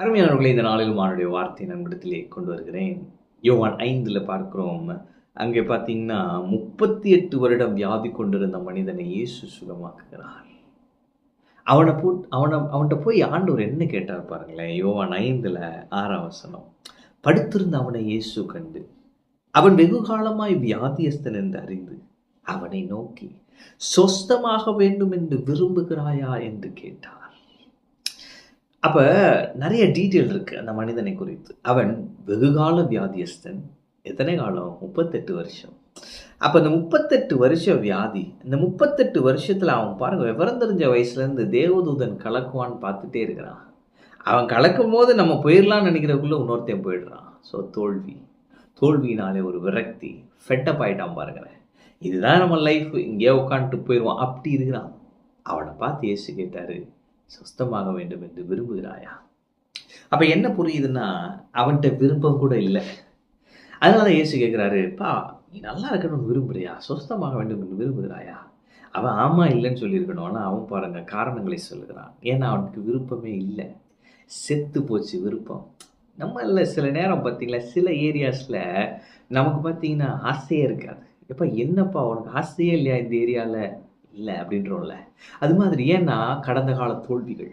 அருமையானவர்களை இந்த நாளில் அவனுடைய வார்த்தை நண்படத்திலே கொண்டு வருகிறேன். யோவான் ஐந்தில் பார்க்கிறோம். அங்கே பார்த்தீங்கன்னா முப்பத்தி எட்டு வருடம் வியாதி கொண்டிருந்த மனிதனை இயேசு சுகமாக்குகிறார். அவனை போ அவனை அவன்கிட்ட போய் ஆண்டவர் என்ன கேட்டார் பாருங்களேன்? யோவான் ஐந்தில் ஆறாம் வசனம். படுத்திருந்த அவனை இயேசு கண்டு அவன் வெகு காலமாய் வியாதியஸ்தன் என்று அறிந்து அவனை நோக்கி சொஸ்தமாக வேண்டும் என்று விரும்புகிறாயா என்று கேட்டார். அப்போ நிறைய டீட்டெயில் இருக்குது அந்த மனிதனை குறித்து. அவன் வெகுகால வியாதியஸ்தன். எத்தனை காலம்? முப்பத்தெட்டு வருஷம். அப்போ இந்த முப்பத்தெட்டு வருஷம் வியாதி இந்த முப்பத்தெட்டு வருஷத்தில் அவன் பாருங்க விவரம் தெரிஞ்ச வயசுலேருந்து தேவதூதன் கலக்குவான்னு பார்த்துட்டே இருக்கிறான். அவன் கலக்கும் போது நம்ம போயிடலாம்னு நினைக்கிறக்குள்ளே இன்னொருத்தையும் போயிடுறான். ஸோ தோல்வி. தோல்வினாலே ஒரு விரக்தி. ஃபெட்டப் ஆகிட்டான் பாருங்களேன். இதுதான் நம்ம லைஃப் இங்கேயே உட்காந்துட்டு போயிடுவான். அப்படி இருக்கிறான். அவனை பார்த்து ஏசு கேட்டார் சுஸ்தமாக வேண்டும் என்று விரும்புகிறாயா? அப்ப என்ன புரியுதுன்னா அவன்கிட்ட விருப்பம் கூட இல்லை. அதனால இயேசு கேட்குறாரு பா நீ நல்லா இருக்கணும்னு விரும்புறியா? சுஸ்தமாக வேண்டும் என்று விரும்புகிறாயா? அவன் ஆமா இல்லைன்னு சொல்லியிருக்கணும். ஆனால் அவன் பாருங்க காரணங்களை சொல்லுகிறான். ஏன்னா அவனுக்கு விருப்பமே இல்லை. செத்து போச்சு விருப்பம். நம்ம இல்லை சில நேரம் பார்த்தீங்களா சில ஏரியாஸில் நமக்கு பார்த்தீங்கன்னா ஆசையே இருக்காது. எப்போ என்னப்பா உனக்கு ஆசையே இல்லையா இந்த ஏரியாவில் இல்லை அப்படின்றோம்ல. அது மாதிரி ஏன்னா கடந்த கால தோல்விகள்.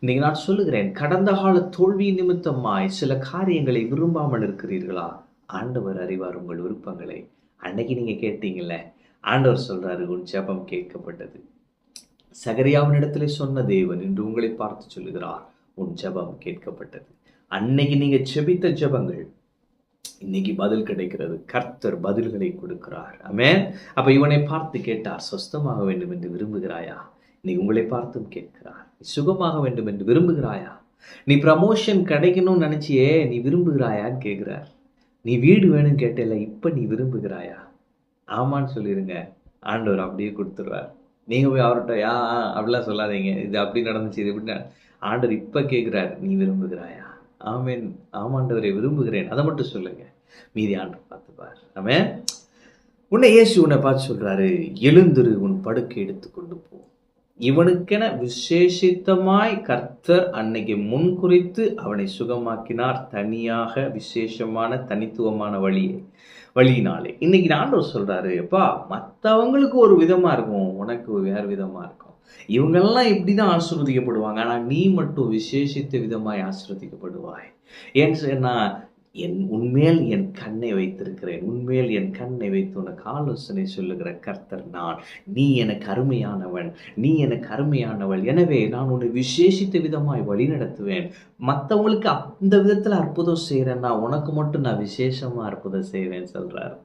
இன்னைக்கு நான் சொல்லுகிறேன் கடந்த கால தோல்வி நிமித்தமாய் சில காரியங்களை விரும்பாமல் இருக்கிறீர்களா? ஆண்டவர் அறிவார் உங்கள் விருப்பங்களை. அன்னைக்கு நீங்கள் கேட்டீங்கல்ல ஆண்டவர் சொல்கிறாரு உன் ஜெபம் கேட்கப்பட்டது. சகரியாவின் இடத்துல சொன்ன தேவன் இன்று உங்களை பார்த்து சொல்லுகிறார் உன் ஜெபம் கேட்கப்பட்டது. அன்னைக்கு நீங்கள் செபித்த ஜெபங்கள் இன்னைக்கு பதில் கிடைக்கிறது. கர்த்தர் பதில்களை கொடுக்கிறார். அமே அப்ப இவனை பார்த்து கேட்டார் சொஸ்தமாக வேண்டும் என்று விரும்புகிறாயா? நீ உங்களை பார்த்தும் கேட்கிறார். நீ சுகமாக வேண்டும் என்று விரும்புகிறாயா? நீ ப்ரமோஷன் கிடைக்கணும்னு நினைச்சியே நீ விரும்புகிறாயான்னு கேட்கிறார். நீ வீடு வேணும்னு கேட்டல இப்ப நீ விரும்புகிறாயா? ஆமான்னு சொல்லிடுங்க ஆண்டவர் அப்படியே கொடுத்துருவார் நீங்க போய் அவர்கிட்ட யா அப்படிலாம் சொல்லாதீங்க. இது அப்படி நடந்துச்சு இது இப்படி ஆண்டவர் இப்ப கேட்கிறார் நீ விரும்புகிறாயா? ஆமென். ஆமாண்டவரை விரும்புகிறேன். அதை மட்டும் சொல்லுங்க. மீதி ஆண்டு பார்த்துப்பார் ஆமென். உன்னை இயேசு உன்னை பார்த்து சொல்றாரு எழுந்துரு உன் படுக்கை எடுத்துக்கொண்டு போ. இவனுக்கென விசேஷித்தமாய் கர்த்தர் அன்னைக்கு முன் குறித்து அவனை சுகமாக்கினார். தனியாக விசேஷமான தனித்துவமான வழியை. வழியினாலே. இன்னைக்கு ஆண்டவர் சொல்றாரு எப்பா மற்றவங்களுக்கு ஒரு விதமா இருக்கும் உனக்கு வேறு விதமா இருக்கும். இவங்கெல்லாம் இப்படிதான் ஆசிர்வதிக்கப்படுவாங்க. ஆனா நீ மட்டும் விசேஷித்த விதமாய் ஆசிர்வதிக்கப்படுவாய். ஏன்னு சொன்னா என் உண்மையில் என் கண்ணை வைத்திருக்கிறேன். உண்மையில் என் கண்ணை வைத்து உனக்கு ஆலோசனை சொல்லுகிற கர்த்தர் நான். நீ எனக்கு அருமையானவன். நீ எனக்கு அருமையானவள். எனவே நான் உன்னை விசேஷித்த விதமாய் வழி நடத்துவேன் மற்றவங்களுக்கு அந்த விதத்தில் அற்புதம் செய்கிறேன் நான் உனக்கு மட்டும் நான் விசேஷமாக அற்புதம் செய்வேன் சொல்கிறார்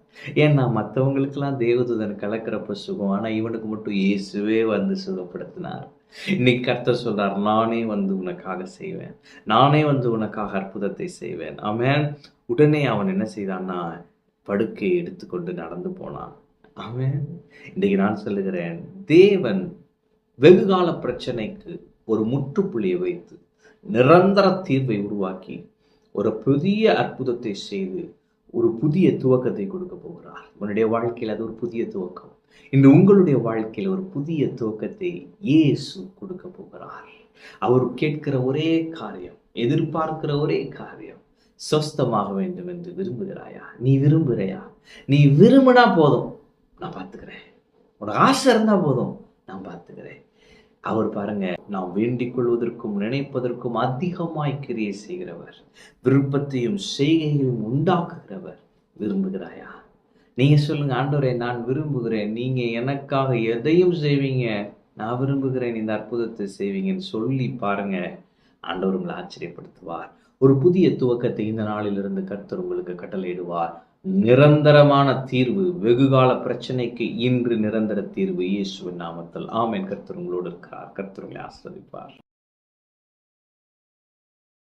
ஏன்னா மற்றவங்களுக்கெல்லாம் தேவதூதன் கலக்கிறப்ப சுகம் ஆனால் இவனுக்கு மட்டும் இயேசுவே வந்து சுகப்படுத்தினார். இன்னைக்கு கர்த்தர் சொல்றார் நானே வந்து உனக்காக செய்வேன். நானே வந்து உனக்காக அற்புதத்தை செய்வேன். அவன் உடனே அவன் என்ன செய்தான்னா படுக்கையை எடுத்துக்கொண்டு நடந்து போனான். அவன் இன்னைக்கு நான் சொல்லுகிறேன் தேவன் வெகுகால பிரச்சனைக்கு ஒரு முற்றுப்புள்ளியை வைத்து நிரந்தர தீர்வை உருவாக்கி ஒரு புதிய அற்புதத்தை செய்து ஒரு புதிய துவக்கத்தை கொடுக்க போகிறார். உன்னுடைய வாழ்க்கையில் அது ஒரு புதிய துவக்கம். இன்று உங்களுடைய வாழ்க்கையில் ஒரு புதிய துவக்கத்தை இயேசு கொடுக்க போகிறார். அவர் கேட்கிற ஒரே காரியம் எதிர்பார்க்கிற ஒரே காரியம் சொஸ்தமாக வேண்டும் என்று விரும்புகிறாயா? நீ விரும்புகிறாயா? நீ விரும்பினா போதும் நான் பார்த்துக்கிறேன். உனக்கு ஆசை இருந்தா போதும் நான் பார்த்துக்கிறேன். அவர் பாருங்க நாம் வேண்டிக் கொள்வதற்கும் நினைப்பதற்கும் அதிகமாய் கிரியை செய்கிறவர் விருப்பத்தையும் செய்கையையும் உண்டாக்குகிறவர். விரும்புகிறாயா? நீங்கள் சொல்லுங்கள் ஆண்டவரே நான் விரும்புகிறேன். நீங்கள் எனக்காக எதையும் செய்வீங்க? நான் விரும்புகிறேன் இந்த அற்புதத்தை செய்வீங்கன்னு சொல்லி பாருங்கள் ஆண்டவர் உங்களை ஆச்சரியப்படுத்துவார். ஒரு புதிய துவக்கத்தை இந்த நாளிலிருந்து கர்த்தர் உங்களுக்கு கட்டளையிடுவார். நிரந்தரமான தீர்வு வெகுகால பிரச்சனைக்கு இன்று நிரந்தர தீர்வு இயேசுவின் நாமத்தில். ஆமென். கர்த்தர் உங்களோடு இருக்கிறார். கர்த்தர் உங்களை ஆஸ்வதிப்பார்